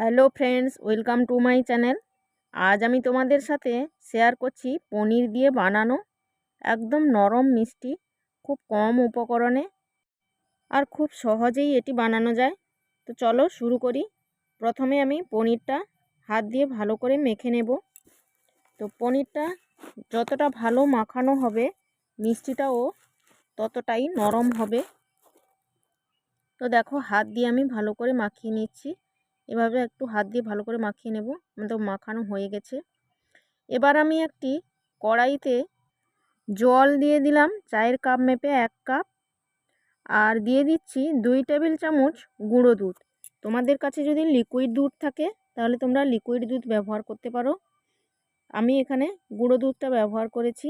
Hello friends, welcome to my channel. আজ আমি তোমাদের সাথে শেয়ার করছি পনির দিয়ে বানানো একদম নরম মিষ্টি, খুব কম উপকরণে আর খুব সহজেই এটি বানানো যায়। তো চলো শুরু করি। প্রথমে আমি পনিরটা হাত দিয়ে ভালো করে মেখে নেব। তো পনিরটা যতটা ভালো মাখানো হবে, মিষ্টিটাও ততটাই নরম হবে। তো দেখো হাত দিয়ে আমি ভালো করে মাখিয়ে নিচ্ছি। এভাবে একটু হাত দিয়ে ভালো করে মাখিয়ে নেব। তো মাখানো হয়ে গেছে। এবার আমি একটি কড়াইতে জল দিয়ে দিলাম। চায়ের কাপ মেপে এক কাপ। আর দিয়ে দিচ্ছি দুই টেবিল চামচ গুঁড়ো দুধ। তোমাদের কাছে যদি লিকুইড দুধ থাকে, তাহলে তোমরা লিকুইড দুধ ব্যবহার করতে পারো। আমি এখানে গুঁড়ো দুধটা ব্যবহার করেছি।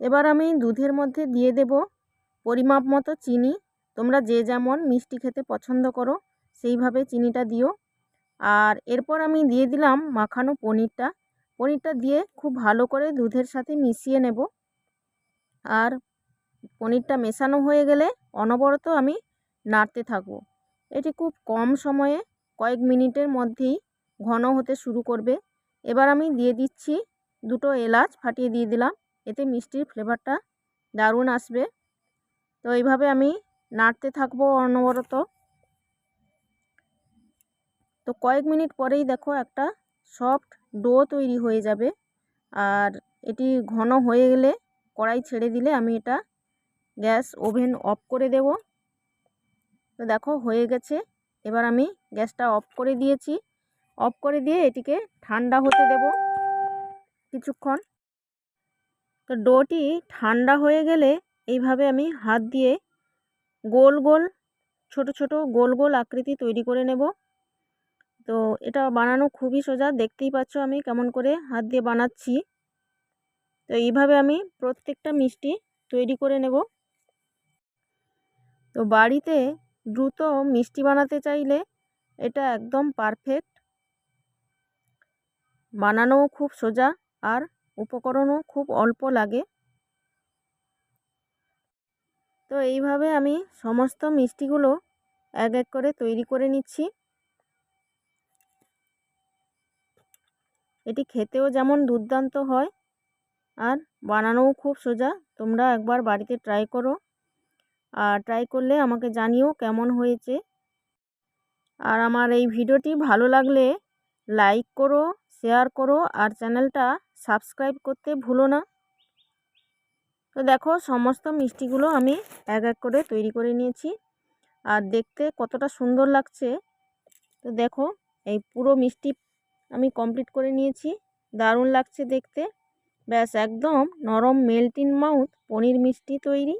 এবার আমি দুধের মধ্যে দিয়ে দেব পরিমাপ মতো চিনি। তোমরা যে যেমন মিষ্টি খেতে পছন্দ করো। সেইভাবে চিনিটা দিও। আর এরপর আমি দিয়ে দিলাম মাখানো পনিরটা। পনিরটা দিয়ে খুব ভালো করে দুধের সাথে মিশিয়ে নেব। আর পনিরটা মেশানো হয়ে গেলে অনবরত আমি নাড়তে থাকব। এটি খুব কম সময়ে কয়েক মিনিটের মধ্যেই ঘন হতে শুরু করবে। এবার আমি দিয়ে দিচ্ছি দুটো এলাচ ফাটিয়ে দিয়ে দিলাম। এতে মিষ্টির ফ্লেভারটা দারুণ আসবে। তো এইভাবে আমি নাড়তে থাকব অনবরত। তো কয়েক মিনিট পরেই দেখো একটা সফট ডো তৈরি হয়ে যাবে। আর এটি ঘন হয়ে গেলে কড়াই ছেড়ে দিলে আমি এটা গ্যাস ওভেন অফ করে দেব। তো দেখো হয়ে গেছে। এবার আমি গ্যাসটা অফ করে দিয়েছি। অফ করে দিয়ে এটিকে ঠান্ডা হতে দেব কিছুক্ষণ। তো ডোটি ঠান্ডা হয়ে গেলে এইভাবে আমি হাত দিয়ে গোল গোল, ছোট ছোট গোল গোল আকৃতি তৈরি করে নেব। তো এটা বানানো খুবই সোজা। দেখতেই পাচ্ছ আমি কেমন করে হাত দিয়ে বানাচ্ছি। তো এইভাবে আমি প্রত্যেকটা মিষ্টি তৈরি করে নেব। তো বাড়িতে দ্রুত মিষ্টি বানাতে চাইলে এটা একদম পারফেক্ট বানানোও খুব সোজা আর উপকরণও খুব অল্প লাগে। তো এইভাবে আমি সমস্ত মিষ্টিগুলো এক এক করে তৈরি করে নিচ্ছি। এটি খেতেও যেমন দুর্দান্ত হয়, আর বানানোও খুব সোজা। তোমরা একবার বাড়িতে ট্রাই করো। আর ট্রাই করলে আমাকে জানিও কেমন হয়েছে। আর আমার এই ভিডিওটি ভালো লাগলে লাইক করো শেয়ার করো, আর চ্যানেলটা সাবস্ক্রাইব করতে ভুলো না। তো দেখো, সমস্ত মিষ্টিগুলো আমি এক এক করে তৈরি করে নিয়েছি। আর দেখতে কতটা সুন্দর লাগছে। তো দেখো, এই পুরো মিষ্টি আমি কমপ্লিট করে নিয়েছি। দারুণ লাগছে দেখতে। ব্যাস একদম নরম মেল্টিন মাউথ পনির মিষ্টি তৈরি।